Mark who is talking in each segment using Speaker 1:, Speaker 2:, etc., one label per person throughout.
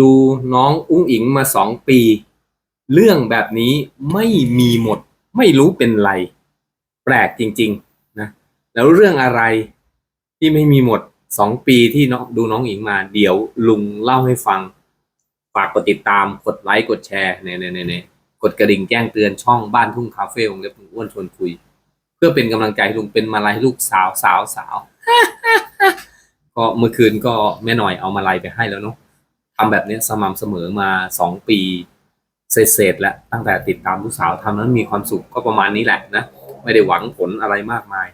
Speaker 1: ดูน้องอุ้งอิงมาสองปี เรื่องแบบนี้ไม่มีหมด ไม่รู้เป็นไร แปลกจริง ๆ นะ แล้วเรื่องอะไรที่ไม่มีหมดสองปีที่น้องดูน้องอิงมา เดี๋ยวลุงเล่าให้ฟัง ฝากกดติดตาม กดไลค์ กดแชร์เนี่ยเนี่ยเนี่ยกดกระดิ่งแจ้งเตือนช่องบ้านทุ่งคาเฟ่ของเล็บอ้วนชวนคุย เพื่อเป็นกำลังใจให้ลุงเป็นมาลัยลูกสาวสาวสาวก็เมื่อคืนก็แม่หน่อยเอามาลัยไปให้แล้วเนาะ ทำแบบนี้สม่ำเสมอมาสองปีเศษๆแล้วตั้งแต่ติดตามลูกสาวทำแล้วมีความสุขก็ประมาณนี้แหละนะไม่ได้หวังผลอะไรมากมาย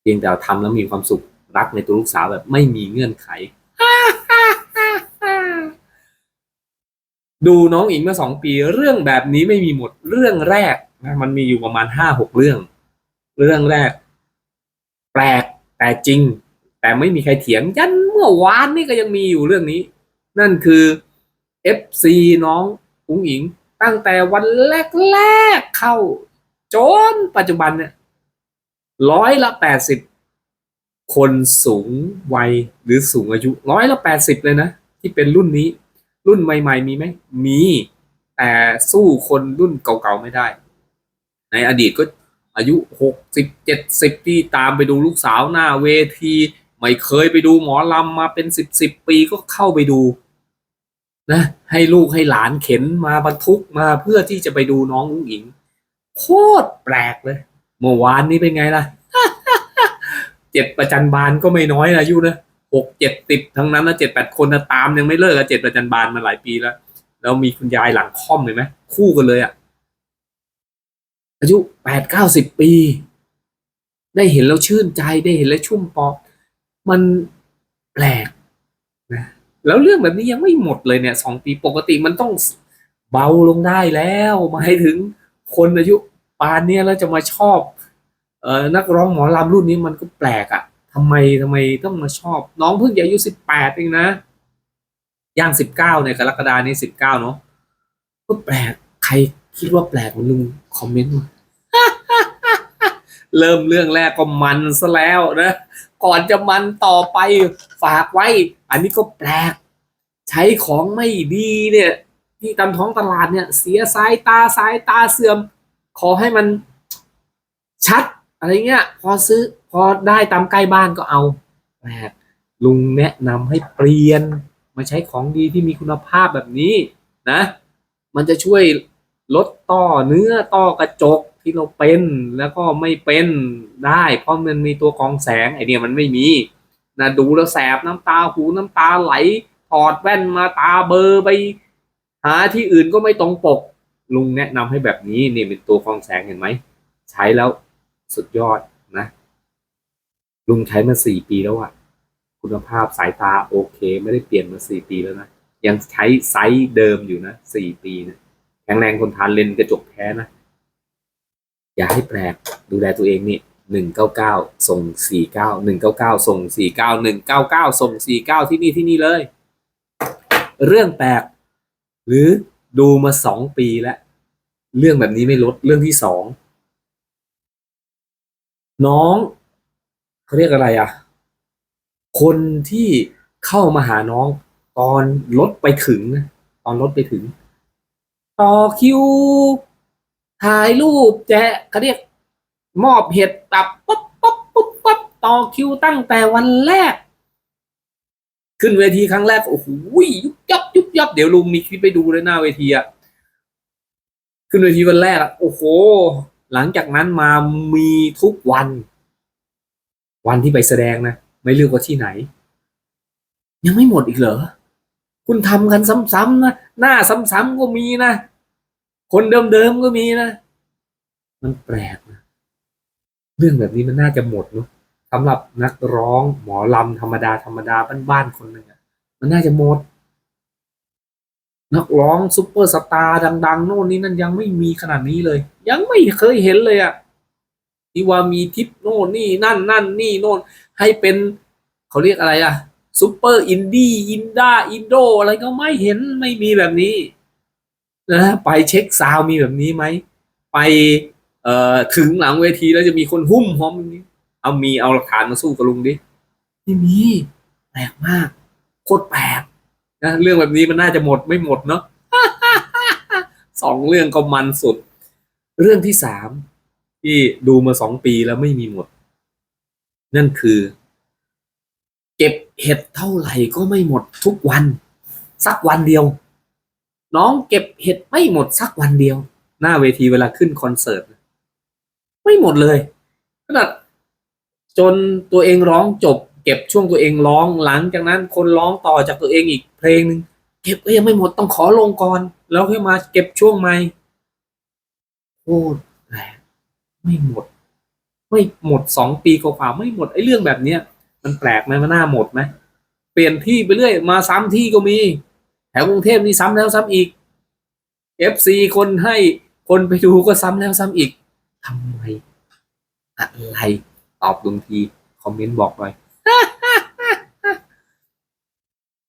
Speaker 1: เพียงแต่ทำแล้วมีความสุขรักในตัวลูกสาวแบบไม่มีเงื่อนไข ดูน้องอิงมาสองปี เรื่องแบบนี้ไม่มีหมดเรื่องแรกนะมันมีอยู่ประมาณห้าหกเรื่อง เรื่องแรก แปลกแต่จริง แต่ไม่มีใครเถียงยันเมื่อวานนี่ก็ยังมีอยู่เรื่องนี้ นั่นคือ FC น้องอุ้งอิง ตั้งแต่วันแรกๆเข้า จนปัจจุบันเนี่ยร้อยละแปดสิบคนสูงวัยหรือสูงอายุร้อยละแปดสิบเลยนะ ที่เป็นรุ่นนี้ รุ่นใหม่ ๆ มีไหมมี แต่สู้คนรุ่นเก่าๆไม่ได้ ในอดีตก็อายุหกสิบเจ็ดสิบที่ตามไปดูลูกสาวหน้าเวที ไม่เคยไปดูหมอลำมาเป็นสิบสิบปีก็เข้าไปดู นะให้ลูกให้หลานเข็นมาบรรทุกมาเพื่อที่จะไปดูน้องอุ้งอิง โคตรแปลกเลย เมื่อวานนี้เป็นไงล่ะเจ็ดประจันบานก็ไม่น้อยนะอายุนะหกเจ็ดติดทั้งนั้นนะเจ็ดแปดคนนะตามยังไม่เลิกอะเจ็ดประจันบานมาหลายปีแล้วแล้วมีคุณยายหลังค่อมเห็นไหมคู่กันเลยอะอายุแปดเก้าสิบปี ได้เห็นแล้วชื่นใจได้เห็นแล้วชุ่มปอดมันแปลก แล้วเรื่องแบบนี้ยังไม่หมดเลยเนี่ยสองปีปกติมันต้องเบาลงได้แล้วหมายถึงคนอายุปานเนี้ยแล้วจะมาชอบเออนักร้องหมอลำรุ่นนี้มันก็แปลกอะ่ะทำไมทำไมต้องมาชอบ น้องเพิ่งอายุสิบแปดเองนะย่างสิบเก้าเนี่ยกรกฎานี้สิบเก้าเนาะก็แปลกใครคิดว่าแปลกมันลุงคอมเมนต์มาเริ่มเรื่องแรกก็มันซะแล้วนะ ก่อนจะมันต่อไปฝากไว้ อันนี้ก็แปลก ช้ของไม่ดีเนี่ย ที่ตามท้องตลาดเนี่ย เสียสายตาสายตาเสื่อม ขอให้มันชัดอะไรเงี้ย พอซื้อพอได้ตามใกล้บ้านก็เอาแปลกลุงแนะนำให้เปลี่ยนมาใช้ของดีที่มีคุณภาพแบบนี้นะ มันจะช่วยลดต้อเนื้อต้อกระจกที่เราเป็นแล้วก็ไม่เป็นได้ เพราะมันมีตัวกองแสงไอเนี่ยมันไม่มีนะดูแล้วแสบน้ำตาหูน้ำตาไหล อดแว่นมาตาเบอร์ไป หาที่อื่นก็ไม่ตรงปก ลุงแนะนำให้แบบนี้นี่เป็นตัวกรองแสงเห็นไหม ใช้แล้วสุดยอดนะ ลุงใช้มาสี่ปีแล้วอะคุณภาพสายตาโอเค ไม่ได้เปลี่ยนมาสี่ปีแล้วนะ ยังใช้ไซส์เดิมอยู่นะสี่ปีนะแข็งแรงคนทานเลนกระจกแท้นะ อย่าให้แปลกดูแลตัวเองนี่หนึ่งเก้าเก้าส่งสี่เก้าหนึ่งเก้าเก้าส่งสี่เก้าหนึ่งเก้าเก้าส่งสี่เก้าที่นี่ที่นี่เลย เรื่องแปลก หรือดูมาสองปีแล้ว เรื่องแบบนี้ไม่ลดเรื่องที่สองน้องเขาเรียกอะไรอะ คนที่เข้ามาหาน้องตอนรถไปถึงนะตอนรถไปถึง ต่อคิวถ่ายรูปแจกเขาเรียก มอบเห็ดตับปุ๊บปุ๊บปุ๊บปุ๊บต่อคิวตั้งแต่วันแรก ขึ้นเวทีครั้งแรกโอ้โหยุบยับยุบยับเดี๋ยวลุงมีคลิปไปดูเลยหน้าเวทีอะขึ้นเวทีวันแรกอะโอ้โห หลังจากนั้นมามีทุกวัน วันที่ไปแสดงนะไม่เลือกว่าที่ไหน ยังไม่หมดอีกเหรอคุณทำกันซ้ำๆนะหน้าซ้ำๆก็มีนะคนเดิมๆก็มีนะมันแปลกนะเรื่องแบบนี้มันน่าจะหมดเนอะ สำหรับนักร้องหมอลำธรรมดาธรรมดาบ้านๆคนหนึ่งมันน่าจะหมด นักร้องซุปเปอร์สตาร์ดัง ๆ โน่นนี่นั่นยังไม่มีขนาดนี้เลย ยังไม่เคยเห็นเลยอะที่ว่ามีทิปโน่นนี่นั่นนั่นนี่โน่นให้เป็นเขาเรียกอะไรอะซุปเปอร์อินดี้อินด้าอินโดอะไรก็ไม่เห็นไม่มีแบบนี้นะไปเช็คซาวมีแบบนี้ไหมไปเอ่อถึงหลังเวทีแล้วจะมีคนหุ้มพร้อมแบบนี้ เอามีเอาหลักฐานมาสู้กับลุงดิไม่มีแปลกมาก โคตรแปลกนะเรื่องแบบนี้มันน่าจะหมดไม่หมดเนาะสองเรื่องก็มันสุด เรื่องที่สามที่ดูมาสองปีแล้วไม่มีหมด นั่นคือ เก็บเห็ดเท่าไหร่ก็ไม่หมดทุกวัน สักวันเดียว น้องเก็บเห็ดไม่หมดสักวันเดียว หน้าเวทีเวลาขึ้นคอนเสิร์ต ไม่หมดเลยขนาด จนตัวเองร้องจบ เก็บช่วงตัวเองร้องหลังจากนั้นคนร้องต่อจากตัวเองอีกเพลงหนึ่งเก็บก็ยังไม่หมดต้องขอลงก่อน แล้วค่อยมาเก็บช่วงใหม่โคตรแปลกไม่หมด ไม่หมดสองปีกว่าไม่หมดไอ้เรื่องแบบเนี้ยมันแปลกไหมมันน่าหมดไหมเปลี่ยนที่ไปเรื่อยมาซ้ำที่ก็มีแถวกรุงเทพนี่ซ้ำแล้วซ้ำอีก FC คนให้คนไปดูก็ซ้ำแล้วซ้ำอีกทำไมอะไร ตอบลุงที คอมเมนต์บอกหน่อย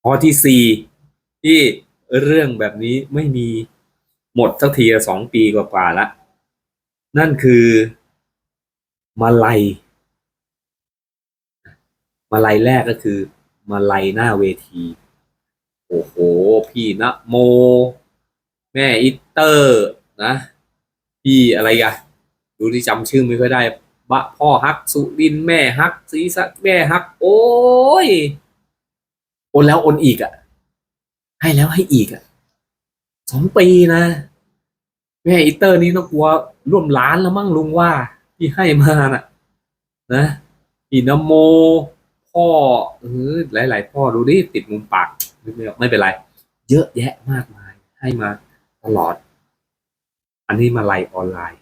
Speaker 1: ข้อที่สี่ที่เรื่องแบบนี้ไม่มีหมดสักทีสองปีกว่าๆละ นั่นคือมาลัยมาลัยแรกก็คือ มาลัยหน้าเวที โอ้โห พี่นะโม แม่อิตเตอร์นะ พี่อะไรกันดูที่จำชื่อไม่ค่อยได้ บะพ่อฮัก สุรินแม่ฮักศีสะแม่ฮัก โอ้ยโอนแล้วโอนอีกอะ่ะ ให้แล้วให้อีกอะ่ะสองปีนะ แม่อิตเตอร์นี่ต้องกลัวร่วมล้านแล้วมั้งลุงว่า ที่ให้มาน่ะ นะพี่นโม พ่อเออหลาย ๆ พ่อดูดิติดมุมปากไม่ไม่ไม่เป็นไร เยอะแยะมากมาย ให้มาตลอด อันนี้มาไลยออนไลน์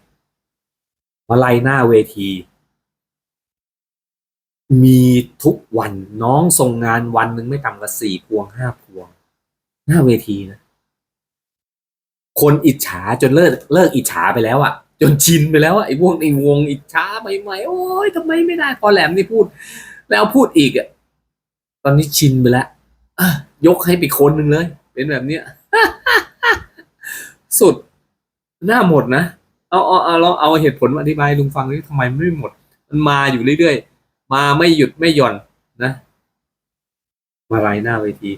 Speaker 1: มาไลยหน้าเวที มีทุกวันน้องส่งงานวันหนึ่งไม่ต่ำกว่าสี่พวงห้าพวง หน้าเวทีนะ คนอิจฉาจนเลิกเลิกอิจฉาไปแล้วอะ่ะ จนชินไปแล้วอะ่ะไอ้วกไอ้วงอิจฉาใหม่ๆโอ้ยทำไมไม่ได้ พอแหลมนี่พูด แล้วพูดอีกอะ่ะตอนนี้ชินไปแล้วยกให้ไปคนหนึ่งเลย เป็นแบบเนี้ยสุดหน้าหมดนะ เอาเอาเอาลองเอาเหตุผลมาอธิบายลุงฟังดิทำไมไม่หมด มันมาอยู่เรื่อยๆ มาไม่หยุดไม่หย่อนนะ มาไลน์หน้าเวที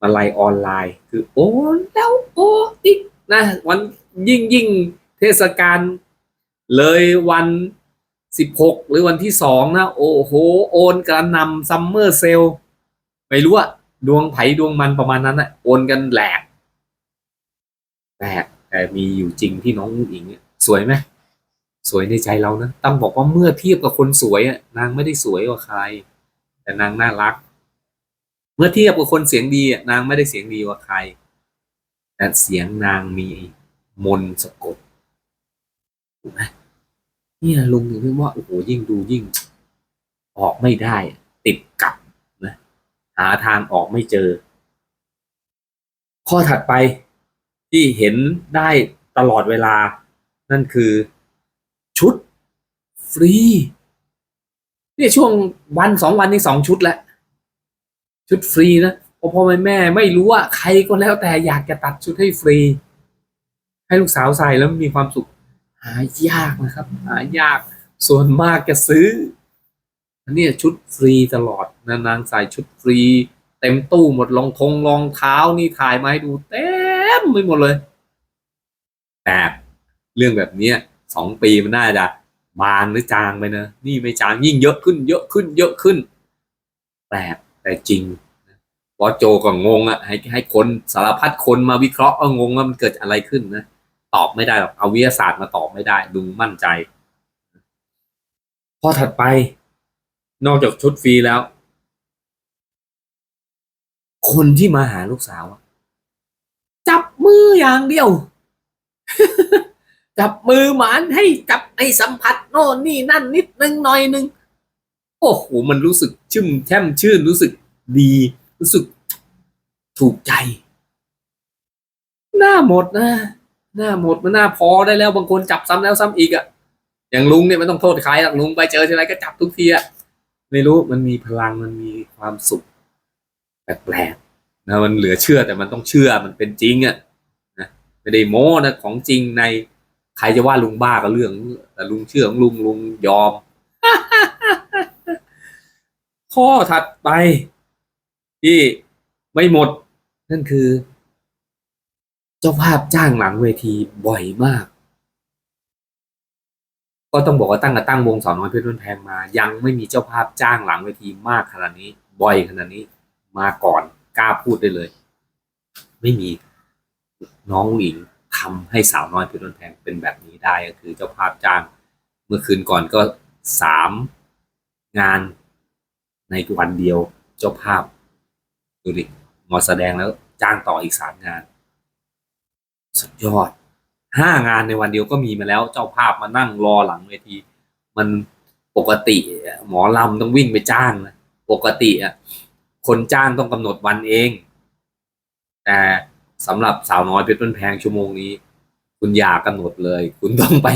Speaker 1: มาไลน์ออนไลน์ คือโอ้แล้วโอ้อีกนะวันยิ่งยิ่งเทศกาลเลยวันสิบหกหรือวันที่สองนะ โอ้โห โอนกระนำซัมเมอร์เซลไม่รู้อะดวงไผ่ดวงมันประมาณนั้นอะโอนกันแหลกแหลกแต่มีอยู่จริงที่น้องอุ้งอิงเนี่ย สวยไหมสวยในใจเรานะต้องบอกว่าเมื่อเทียบกับคนสวยอะนางไม่ได้สวยกว่าใคร แต่นางน่ารัก เมื่อเทียบกับคนเสียงดีอะนางไม่ได้เสียงดีกว่าใคร แต่เสียงนางมีมนสะกดถูกไหมเนี่ยลุงถึงได้ว่าโอ้โหยิ่งดูยิ่ง ออกไม่ได้ ติดกับนะหาทางออกไม่เจอ ข้อถัดไปที่เห็นได้ตลอดเวลา นั่นคือชุดฟรีนี่ช่วงวันสองวันนี้สองชุดแล้ว ชุดฟรีนะพอพ่อแม่แม่ไม่รู้ว่าใครก็แล้วแต่อยากจะตัดชุดให้ฟรี ให้ลูกสาวใส่แล้วมีความสุข หายากนะครับ หายากส่วนมากจะซื้ออันนี้ชุดฟรีตลอดนะนางใส่ชุดฟรี เต็มตู้หมดรองทงรองเท้านี่ถ่ายมาให้ดูเต็มไปหมดเลยแต่ เรื่องแบบเนี้สองปีมันน่าจะบานหรือจางไปนะนี่ไม่จางยิ่งเยอะขึ้นเยอะขึ้นเยอะขึ้นแปลกแต่จริงบอโจก็งงอะ่ะให้ให้คนสารพัดคนมาวิเคราะห์ก็งงว่ามันเกิดอะไรขึ้นนะตอบไม่ได้หรอกเอาวิทยาศาสตร์มาตอบไม่ได้ลุงมั่นใจข้อถัดไป นอกจากชุดฟรีแล้ว คนที่มาหาลูกสาว จับมืออย่างเดียว จับมือหมานให้จับให้สัมผัสโน่นนี่นั่นนิดนึงหน่อยนึงโอ้โหมันรู้สึกชื่มแช่มชื่นรู้สึกดี รู้สึกถูกใจ หน้าหมดนะ หน้าหมดมันหน้าพอได้แล้วบางคนจับซ้ำแล้วซ้ำอีกอะอย่างลุงเนี่ยไม่ต้องโทษใครหรอกลุงไปเจอทีไรก็จับทุกทีอะไม่รู้มันมีพลังมันมีความสุขแปลกๆนะมันเหลือเชื่อแต่มันต้องเชื่อมันเป็นจริงอะนะไม่ได้โม้นะของจริงใน ใครจะว่าลุงบ้าก็เรื่องแต่ลุงเชื่อของลุงลุงยอม ข้อถัดไปที่ไม่หมด นั่นคือ เจ้าภาพจ้างหลังเวทีบ่อยมาก ก็ต้องบอกว่าตั้งแต่ตั้งวงสาวน้อยเพชรบ้านแพงมา ยังไม่มีเจ้าภาพจ้างหลังเวทีมากขนาดนี้ บ่อยขนาดนี้ มาก่อนกล้าพูดได้เลย ไม่มีน้องหญิง ทำให้สาวน้อยเพชรบ้านแพงเป็นแบบนี้ได้ก็คือเจ้าภาพจ้างเมื่อคืนก่อนก็สามงานในวันเดียวเจ้าภาพดูดิหมอแสดงแล้วจ้างต่ออีกสามงาน สุดยอดห้างานในวันเดียวก็มีมาแล้วเจ้าภาพมานั่งรอหลังเวที มันปกติหมอลำต้องวิ่งไปจ้างนะปกติอะคนจ้างต้องกำหนดวันเอง แต่ สำหรับสาวน้อยเพชรบ้านแพงชั่วโมงนี้ คุณอย่ากำหนดเลย คุณต้องไป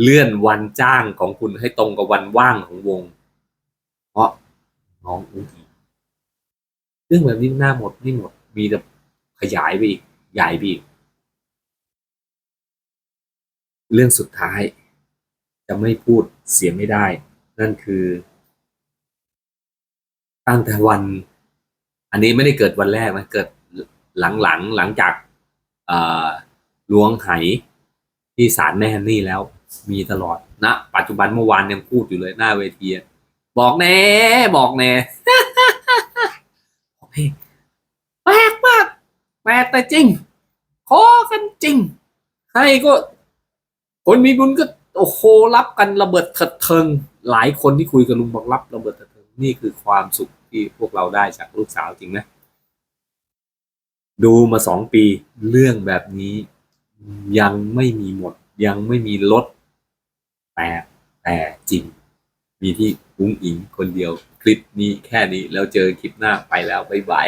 Speaker 1: เลื่อนวันจ้างของคุณให้ตรงกับวันว่างของวง เพราะน้องอุ้งอิงเรื่องแบบนี้หน้าหมดไม่หมด มีแต่ขยายไปอีก ใหญ่ไปอีก เรื่องสุดท้าย จะไม่พูดเสียไม่ได้ นั่นคือ ตั้งแต่วัน อันนี้ไม่ได้เกิดวันแรกนะ เกิด หลังๆหลังจากล้วงไหที่ศาลแม่ฮันนี่แล้ว มีตลอดนะ ปัจจุบันเมื่อวานยังพูดอยู่เลยหน้าเวทีบอกแน่บอกแน่โอเคแปลกมากแปลกแต่จริง ขอกันจริง ให้ก็คนมีบุญก็โอ้โหรับกันระเบิดเถิดเทิง หลายคนที่คุยกับลุงบอกรับระเบิดเถิดเทิงนี่คือความสุขที่พวกเราได้จากลูกสาวจริงนะ ดูมาสองปีเรื่องแบบนี้ ยังไม่มีหมด ยังไม่มีลด แต่แต่จริง มีที่อุ้งอิงคนเดียว คลิปนี้แค่นี้แล้วเจอคลิปหน้าไปแล้ว บ๊ายบาย